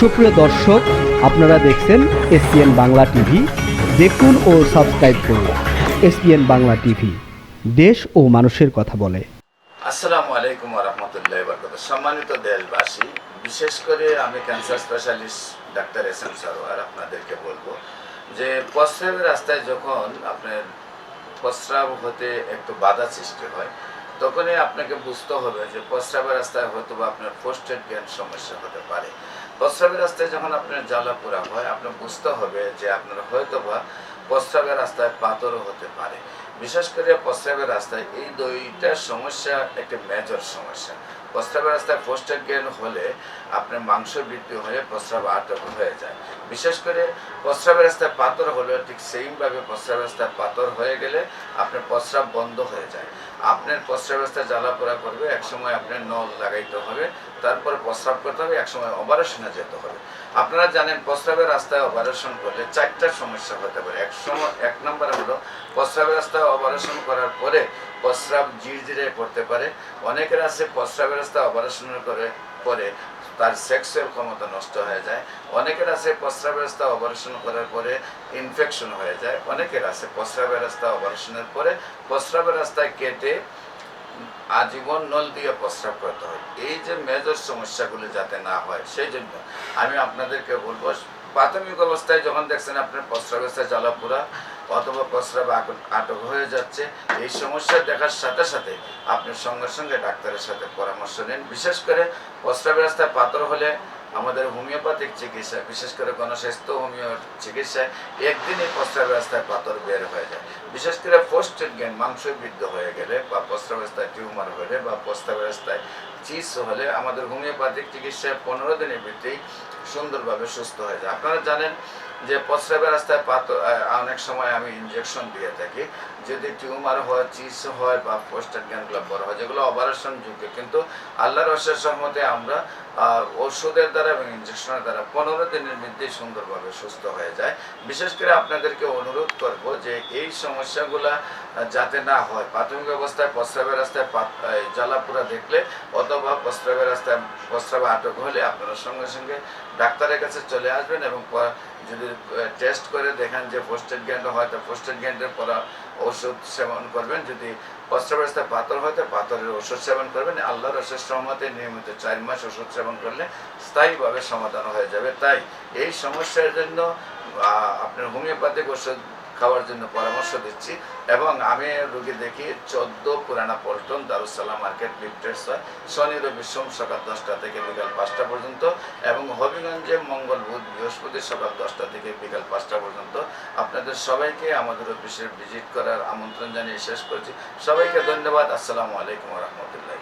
সুপ্রিয় দর্শক, আপনারা দেখছেন এসপিএন বাংলা টিভি। দেখুন ও সাবস্ক্রাইব করুন এসপিএন বাংলা টিভি। দেশ ও মানুষের কথা বলে। আসসালামু আলাইকুম রহমতুল্লাহ বরকত সম্মানিত দেশবাসী, বিশেষ করে আমি cancer specialist doctor S M Sarwar আপনাদেরকে বলব যে প্রস্রাবের রাস্তায় যখন আপনার প্রস্রাব হতে একটু বাধা সৃষ্টি হয় তখনই আপনাকে বুঝতে হবে যে প্রস্রাবের রাস্তায় হয়তো বা আপনার পোস্টেড জ্ঞান সমস্যা হতে পারে। প্রস্রাবের রাস্তায় যখন আপনার জ্বালা পোড়া হয় আপনার বুঝতে হবে যে আপনার হয়তো বা প্রস্রাবের রাস্তায় পাথরও হতে পারে। বিশেষ করে প্রস্রাবের রাস্তায় এই দুইটা সমস্যা একটা মেজর সমস্যা। প্রস্রাবের রাস্তায় পোস্টেড জ্ঞান হলে আপনার মাংস বৃদ্ধি হয়ে প্রস্রাব আটক হয়ে যায়। বিশেষ করে প্রস্রাবের রাস্তায় পাথর হলে ঠিক সেইভাবে প্রস্রাবের রাস্তায় পাথর হয়ে গেলে আপনার প্রস্রাব বন্ধ হয়ে যায়। আপনার প্রস্রাব রাস্তায় জ্বালা পোড়া করবে, একসময় আপনার নল লাগাইতে হবে, তারপর প্রস্রাব করতে হবে, একসময় অপারেশনে যেতে হবে। আপনারা জানেন, প্রস্রাবের রাস্তায় অপারেশন করলে চারটা সমস্যা হতে পারে। এক সময়, এক নম্বর হলো, প্রস্রাবের রাস্তায় অপারেশন করার পরে প্রস্রাব জিরজিরে পড়তে পারে। অনেকের আছে, প্রস্রাবের রাস্তায় অপারেশন করে পরে তার সেক্সুয়াল ক্ষমতা নষ্ট হয়ে যায়। অনেকের আছে প্রস্রাবের রাস্তা অপারেশন করার পরে ইনফেকশন হয়ে যায়। অনেকের আছে প্রস্রাবের রাস্তা অপারেশনের পরে প্রস্রাবের রাস্তায় কেটে আজীবন নল দিয়ে প্রস্রাব করতে হয়। এই যে মেজর সমস্যাগুলো যাতে না হয়, সেই জন্য আমি আপনাদেরকে বলব, প্রাথমিক অবস্থায় যখন দেখছেন আপনার প্রস্রাবের জ্বালাপুরা অথবা প্রস্রাব আটক হয়ে যাচ্ছে। এই সমস্যা দেখার সাথে সাথে আপনি সঙ্গে সঙ্গে ডাক্তারের সাথে পরামর্শ নিন। বিশেষ করে প্রস্রাবের রাস্তায় পাথর হলে আমাদের হোমিওপ্যাথিক চিকিৎসা, বিশেষ করে গণস্বাস্থ্য হোমিও চিকিৎসায় একদিনই প্রস্রাব রাস্তায় পাথর বের হয়ে যায়। বিশেষ করে পোস্টেড জ্ঞান মাংস বৃদ্ধ হয়ে গেলে বা প্রস্রাব রাস্তায় টিউমার হলে বা প্রস্রাব রাস্তায় চিস হলে আমাদের হোমিওপ্যাথিক চিকিৎসায় পনেরো দিনের ভিত্তি সুন্দরভাবে সুস্থ হয়ে যায়। আপনারা জানেন যে প্রস্রাবের রাস্তায় পাথর অনেক সময় আমি ইনজেকশন দিয়ে থাকি। যদি টিউমার হয় চিস হয় বা পোস্টেড জ্ঞানগুলো বড় হয়, যেগুলো অপারেশন যুগে কিন্তু আল্লাহর অশেষ সহমতে আমরা ওষুধের দ্বারা এবং ইনজেকশনের দ্বারা পনেরো দিনের মধ্যেই সুন্দরভাবে সুস্থ হয়ে যায়। বিশেষ করে আপনাদেরকে অনুরোধ করব যে এই সমস্যাগুলা যাতে না হয়। প্রাথমিক অবস্থায় প্রস্রাবের রাস্তায় পাত- জ্বালাপুরা দেখলে অথবা প্রস্রাবের রাস্তায় প্রস্রাবে আটক হলে আপনারা সঙ্গে সঙ্গে ডাক্তারের কাছে চলে আসবেন এবং যদি টেস্ট করে দেখেন যে পোস্টেড গ্যান্ড হয়, তো পোস্টেড গ্যান্ডের পরা ওষুধ সেবন করবেন। যদি রাস্তায় পাথর হয়, তো পাথরের ওষুধ সেবন করবেন। আল্লাহর অশেষ সহমতে নিয়মিত চার মাস ওষুধ সেবন করলে স্থায়ীভাবে সমাধান হয়ে যাবে। তাই এই সমস্যার জন্য আপনার হোমিওপ্যাথিক ওষুধ খাওয়ার জন্য পরামর্শ দিচ্ছি। এবং আমি রুগী দেখি চোদ্দ পুরানা পল্টন দারুসালাম মার্কেট লিফটেড হয় শনি, রবি, সোম সকাল দশটা থেকে বিকাল পাঁচটা পর্যন্ত এবং হবিগঞ্জে মঙ্গল বুধ বৃহস্পতি সকাল দশটা থেকে বিকাল পাঁচটা পর্যন্ত। আপনাদের সবাইকে আমাদের অফিসে ভিজিট করার আমন্ত্রণ জানিয়ে শেষ করছি। সবাইকে ধন্যবাদ। আসসালামু আলাইকুম রহমতুল্লাহ